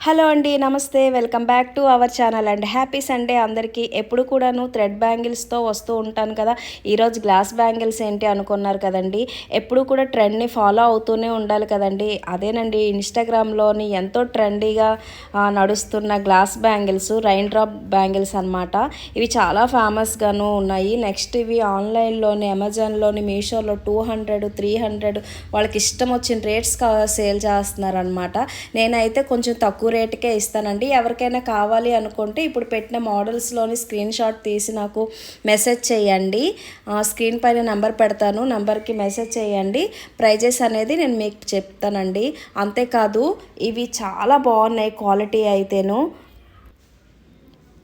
Hello అండి namaste. Welcome back to our channel and happy Sunday అందరికీ. ఎప్పుడు కూడాను థ్రెడ్ బ్యాంగిల్స్తో వస్తూ ఉంటాను కదా. ఈరోజు గ్లాస్ బ్యాంగిల్స్ ఏంటి అనుకున్నారు కదండి. ఎప్పుడు కూడా ట్రెండ్ని ఫాలో అవుతూనే ఉండాలి కదండి. అదేనండి ఇన్స్టాగ్రామ్లోని ఎంతో ట్రెండీగా నడుస్తున్న glass bangles rain drop bangles అనమాట ఇవి చాలా ఫేమస్గాను ఉన్నాయి. నెక్స్ట్ ఇవి ఆన్లైన్లోని అమెజాన్లోని మీషోలో టూ హండ్రెడ్ త్రీ హండ్రెడ్ వాళ్ళకి ఇష్టం వచ్చిన రేట్స్ సేల్ చేస్తున్నారు అనమాట నేనైతే కొంచెం తక్కువ రేటుకే ఇస్తానండి. ఎవరికైనా కావాలి అనుకుంటే ఇప్పుడు పెట్టిన మోడల్స్లోని స్క్రీన్ షాట్ తీసి నాకు మెసేజ్ చేయండి. ఆ, స్క్రీన్ పైన నెంబర్ పెడతాను. నెంబర్కి మెసేజ్ చేయండి. ప్రైజెస్ అనేది నేను మీకు చెప్తానండి. అంతేకాదు ఇవి చాలా బాగున్నాయి క్వాలిటీ అయితేను.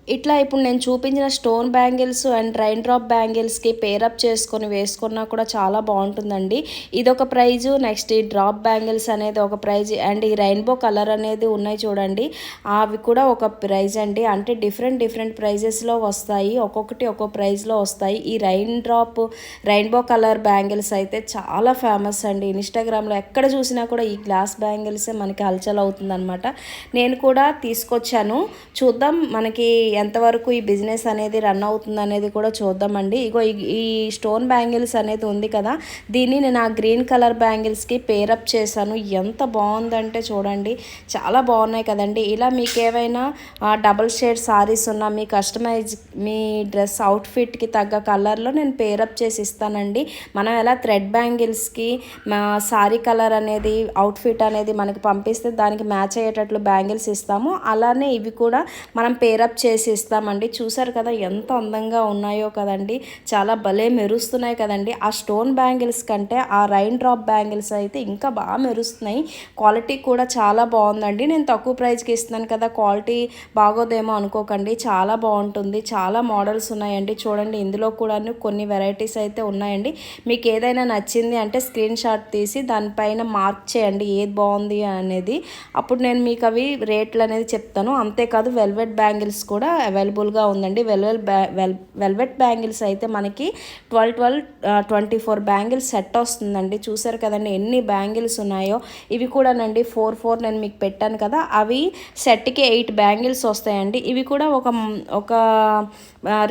ఇట్లా ఇప్పుడు నేను చూపించిన stone bangles and rain drop బ్యాంగిల్స్కి pair up చేసుకొని వేసుకున్నా కూడా చాలా బాగుంటుందండి. ఇదొక ప్రైజు నెక్స్ట్ ఈ డ్రాప్ బ్యాంగిల్స్ అనేది ఒక ప్రైజ్ అండ్ ఈ రెయిన్బో కలర్ అనేది ఉన్నాయి చూడండి. అవి కూడా ఒక ప్రైజ్ అండి. అంటే డిఫరెంట్ డిఫరెంట్ ప్రైజెస్లో వస్తాయి. ఒక్కొక్కటి ఒక్కో ప్రైజ్లో వస్తాయి. ఈ rain drop rainbow colour bangles అయితే చాలా ఫేమస్ అండి. ఇన్స్టాగ్రామ్లో ఎక్కడ చూసినా కూడా ఈ గ్లాస్ బ్యాంగిల్సే మనకి హల్చల్ అవుతుందన్నమాట. నేను కూడా తీసుకొచ్చాను. చూద్దాం మనకి ఎంతవరకు ఈ బిజినెస్ అనేది రన్ అవుతుంది అనేది కూడా చూద్దామండి. ఇగో ఈ- ఈ స్టోన్ బ్యాంగిల్స్ అనేది ఉంది కదా దీన్ని నేను ఆ గ్రీన్ కలర్ బ్యాంగిల్స్కి పేరప్ చేశాను. ఎంత బాగుందంటే చూడండి చాలా బాగున్నాయి కదండి. ఇలా మీకు ఏవైనా డబల్ షేడ్ సారీస్ ఉన్నా మీ కస్టమైజ్ మీ డ్రెస్ అవుట్ఫిట్కి తగ్గ కలర్లో నేను పేరప్ చేసి ఇస్తానండి. మనం ఎలా థ్రెడ్ బ్యాంగిల్స్కి మా సారీ కలర్ అనేది అవుట్ఫిట్ అనేది మనకి పంపిస్తే దానికి మ్యాచ్ అయ్యేటట్లు బ్యాంగిల్స్ ఇస్తాము అలానే ఇవి కూడా మనం పేరప్ చేసి ఇస్తామండి చూసారు కదా ఎంత అందంగా ఉన్నాయో కదండి. చాలా భలే మెరుస్తున్నాయి కదండి. ఆ స్టోన్ బ్యాంగిల్స్ కంటే ఆ రైన్ డ్రాప్ బ్యాంగిల్స్ అయితే ఇంకా బాగా మెరుస్తున్నాయి. క్వాలిటీ కూడా చాలా బాగుందండి. నేను తక్కువ ప్రైస్కి ఇస్తున్నాను కదా క్వాలిటీ బాగోదేమో అనుకోకండి. చాలా బాగుంటుంది. చాలా మోడల్స్ ఉన్నాయండి. చూడండి ఇందులో కూడా కొన్ని వెరైటీస్ అయితే ఉన్నాయండి. మీకు ఏదైనా నచ్చింది అంటే స్క్రీన్ షాట్ తీసి దానిపైన మార్క్ చేయండి ఏది బాగుంది అనేది. అప్పుడు నేను మీకు అవి రేట్లు అనేది చెప్తాను. అంతేకాదు వెల్వెట్ బ్యాంగిల్స్ కూడా అవైలబుల్గా ఉందండి. వెల్వెల్ బ్యా వెల్ వెల్వెట్ బ్యాంగిల్స్ అయితే మనకి twelve twelve twenty four bangles set వస్తుందండి. చూసారు కదండి ఎన్ని బ్యాంగిల్స్ ఉన్నాయో. ఇవి కూడానండి ఫోర్ ఫోర్ నేను మీకు పెట్టాను కదా. అవి సెట్కి ఎయిట్ బ్యాంగిల్స్ వస్తాయండి. ఇవి కూడా ఒక ఒక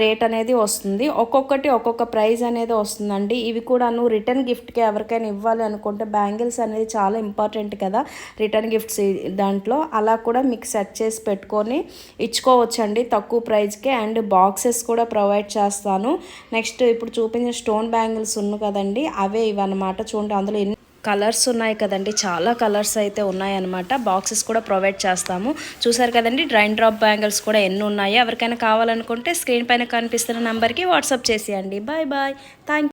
రేట్ అనేది వస్తుంది. ఒక్కొక్కటి ఒక్కొక్క ప్రైస్ అనేది వస్తుందండి. ఇవి కూడాను రిటర్న్ గిఫ్ట్కి ఎవరికైనా ఇవ్వాలి అనుకుంటే బ్యాంగిల్స్ అనేది చాలా ఇంపార్టెంట్ కదా రిటర్న్ గిఫ్ట్స్ దాంట్లో. అలా కూడా మీకు సెట్ చేసి పెట్టుకొని ఇచ్చుకోవచ్చండి. తక్కువ ప్రైస్కి అండ్ బాక్సెస్ కూడా ప్రొవైడ్ చేస్తాను. నెక్స్ట్ ఇప్పుడు చూపించిన స్టోన్ బ్యాంగిల్స్ ఉన్న కదండి అవే ఇవన్నమాట. చూడండి అందులో ఎన్ని కలర్స్ ఉన్నాయి కదండి చాలా కలర్స్ అయితే ఉన్నాయన్నమాట. బాక్సెస్ కూడా ప్రొవైడ్ చేస్తాము. చూసారు కదండి డ్రైన్ డ్రాప్ బ్యాంగిల్స్ కూడా ఎన్ని ఉన్నాయి. ఎవరికైనా కావాలనుకుంటే స్క్రీన్ పైన కనిపిస్తున్న నెంబర్కి వాట్సాప్ చేసేయండి. Bye bye. థ్యాంక్